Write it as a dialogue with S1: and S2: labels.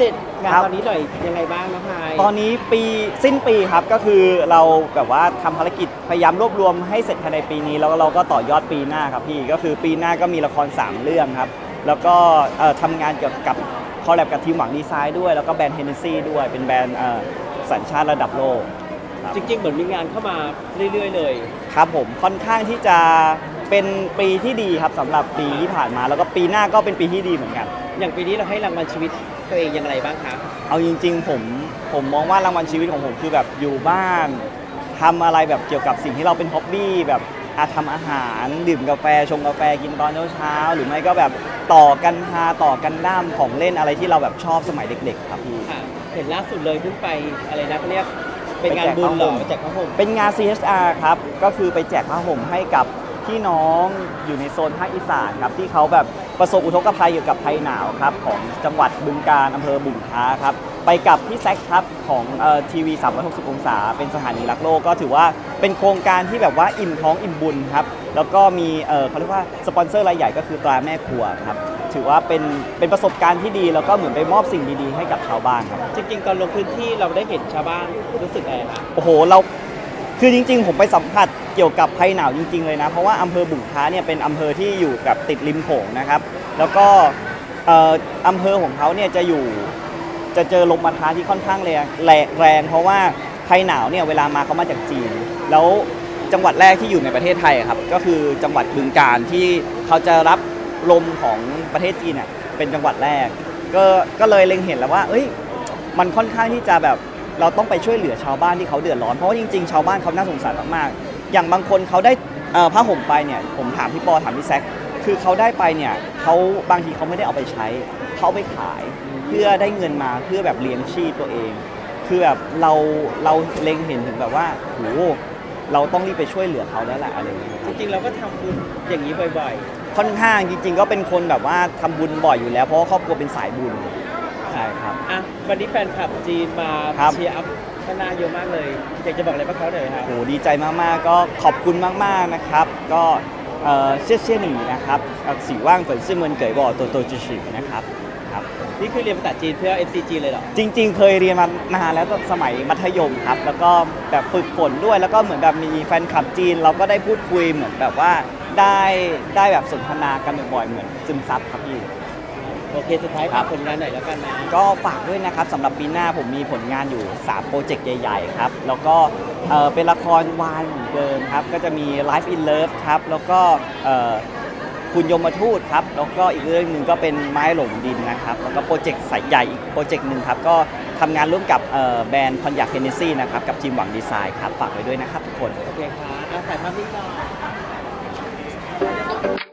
S1: เดตงาน
S2: ครับ
S1: ตอนนี้หน่อยยังไงบ้างน้องพาย
S2: ตอนนี้ปีสิ้นปีครับก็คือเราแบบว่าทำภารกิจพยายามรวบรวมให้เสร็จภายในปีนี้ แล้วเราก็ต่อยอดปีหน้าครับพี่ก็คือปีหน้าก็มีละคร 3 เรื่องครับ แล้วก็เอ่อทำงานเกี่ยวกับคอลแลบกับทีมหวังดีไซน์ด้วย แล้วก็แบรนด์เฮนเนซี่ด้วยเป็นแบรนด์เอ่อสัญชาติระดับโลก
S1: จริง ๆ เหมือนมีงานเข้ามาเรื่อย ๆ เลย
S2: ครับผมค่อนข้างที่จะเป็นปีที่ดีครับสำหรับปีที่ผ่านมา แล้วก็ปีหน้าก็เป็นปีที่ดีเหมือนกัน
S1: อย่างปีนี้เราให้รางวัลชีวิต ตัวเองอย่างไรบ้างคะ
S2: เอาจริง ๆ ผมผมมองว่ารางวัลชีวิตของผมคือแบบอยู่บ้านทำอะไรแบบเกี่ยวกับสิ่งที่เราเป็นฮ็อบบี้แบบอาทำอาหารดื่มกาแฟชงกาแฟกินตอนเช้าๆหรือไม่ก็แบบต่อกันฮาต่อกันด้ามของเล่นอะไรที่เราแบบชอบสมัยเด็ก ๆ ครับพี่
S1: ค่ะเห็นล่าสุดเลยเพิ่งไปอะไรนะเขาเรียกเป็นงาน
S2: ไปแจก
S1: บุญเหรอ
S2: ผ้าห่ม
S1: ไปแจกผ้าห่ม
S2: เป็นงาน CSR ครับ ก็คือไปแจกผ้าห่มให้กับ พี่น้องอยู่ในโซนภาคอีสานครับที่เขาแบบประสบอุทกภัยเกี่ยวกับภัยหนาวครับของจังหวัดบึงกาฬอำเภอบุงค้าครับไปกับพี่แซคครับของทีวี360 องศา เป็นสถานีรักโลกก็ถือว่าเป็นโครงการที่แบบว่าอิ่มท้องอิ่มบุญครับแล้วก็มีเอ่อเขาเรียกว่าสปอนเซอร์รายใหญ่ก็คือตราแม่ครัวครับถือว่าเป็นเป็นประสบการณ์ที่ดี แล้วก็เหมือนไปมอบสิ่งดีๆให้กับชาวบ้านครับ
S1: จริงๆตอนลงพื้นที่เราได้เห็นชาวบ้านรู้สึกอะไรคะ
S2: โอ้โหเรา คือจริงๆ ผมไปสัมผัสเกี่ยวกับภัยหนาวจริง ๆ เลยนะ เพราะว่าอำเภอบุงค้าเนี่ยเป็นอำเภอที่อยู่กับติดริมโขงนะครับ แล้วก็เอ่ออำเภอของเขาเนี่ยจะอยู่จะเจอลมปะทะที่ค่อนข้างแรงแรง เพราะว่าภัยหนาวเนี่ยเวลามาเขามาจากจีน แล้วจังหวัดแรกที่อยู่ในประเทศไทยครับก็คือจังหวัดบึงกาฬที่เขาจะรับลมของประเทศจีนเนี่ยเป็นจังหวัดแรก ก็ก็เลยเล็งเห็นแล้วว่า เอ้ยมันค่อนข้างที่จะแบบ เราต้องไปช่วยเหลือชาวบ้านที่เขาเดือดร้อนเพราะว่าจริงๆ ชาวบ้านเขาน่าสงสารมากๆ อย่างบางคนเขาได้เอ่อผ้าห่มไปเนี่ยผมถามพี่ปอถามพี่แซคคือเขาได้ไปเนี่ยเขาบางทีเขาไม่ได้เอาไปใช้เขาเอาไปขายเพื่อได้เงินมาเพื่อแบบเลี้ยงชีพตัวเอง คือแบบเราเราเล็งเห็นถึงแบบว่าโหเราต้องรีบไปช่วยเหลือเขาแล้วแหละอะไรอย่างเงี้ย
S1: จริงๆเราก็ทำบุญอย่างนี้บ่อย
S2: ค่อนข้างจริง ๆ ก็เป็นคนแบบว่าทำบุญบ่อยอยู่แล้วเพราะว่าครอบครัวเป็นสายบุญใช่ครับ
S1: ๆอะวันนี้แฟนคลับจีนมา
S2: ครับ
S1: เชียร์อัพข้างหน้าเยอะมากเลยอยากจะบอกอะไรบ้างเขาหน่อยครับ
S2: โหดีใจมาก ๆ ก็ขอบคุณมาก ๆ นะครับ ก็เอ่อเชี่ยเชี่ยหนีนะครับเอ่อสีว่างฝนซื่อเมินเก๋ยบอกตัวตัวจิชินะครับครับ
S1: นี่คือเรียนภาษาจีนเพื่อ FCG เลยเหรอ
S2: จริง ๆ เคยเรียนมานานแล้วตอนสมัยมัธยมครับ แล้วก็แบบฝึกฝนด้วย แล้วก็เหมือนแบบมีแฟนคลับจีน เราก็ได้พูดคุยเหมือนแบบว่าได้ได้แบบสนทนากันบ่อยๆ เหมือนซึมซับครับพี่
S1: โอเคสุดท้าย
S2: ครั
S1: ฝาก
S2: บ
S1: ผลงานหน่อยแล้วกันนะ
S2: ก็ฝากด้วยนะครับสำหรับปีหน้าผมมีผลงานอยู่ 3 โปรเจกต์ใหญ่ ๆ ครับ แล้วก็เอ่อเป็นละครวานเหมือนเดิมครับ ก็จะมี Life in Love ครับ แล้วก็เอ่อคุณยมทูตครับ แล้วก็อีกเรื่องหนึ่งก็เป็นไม้หลงดินนะครับ แล้วก็โปรเจกต์สายใหญ่อีกโปรเจกต์หนึ่งครับ ก็ทำงานร่วมกับเอ่อแบรนด์คอนยาเฮนเนซี่นะครับกับทีมหวังดีไซน์ครับฝากไว้ด้วยนะครับทุกคน
S1: โอเคครับอะถ่ายภาพนิ่งหน่อย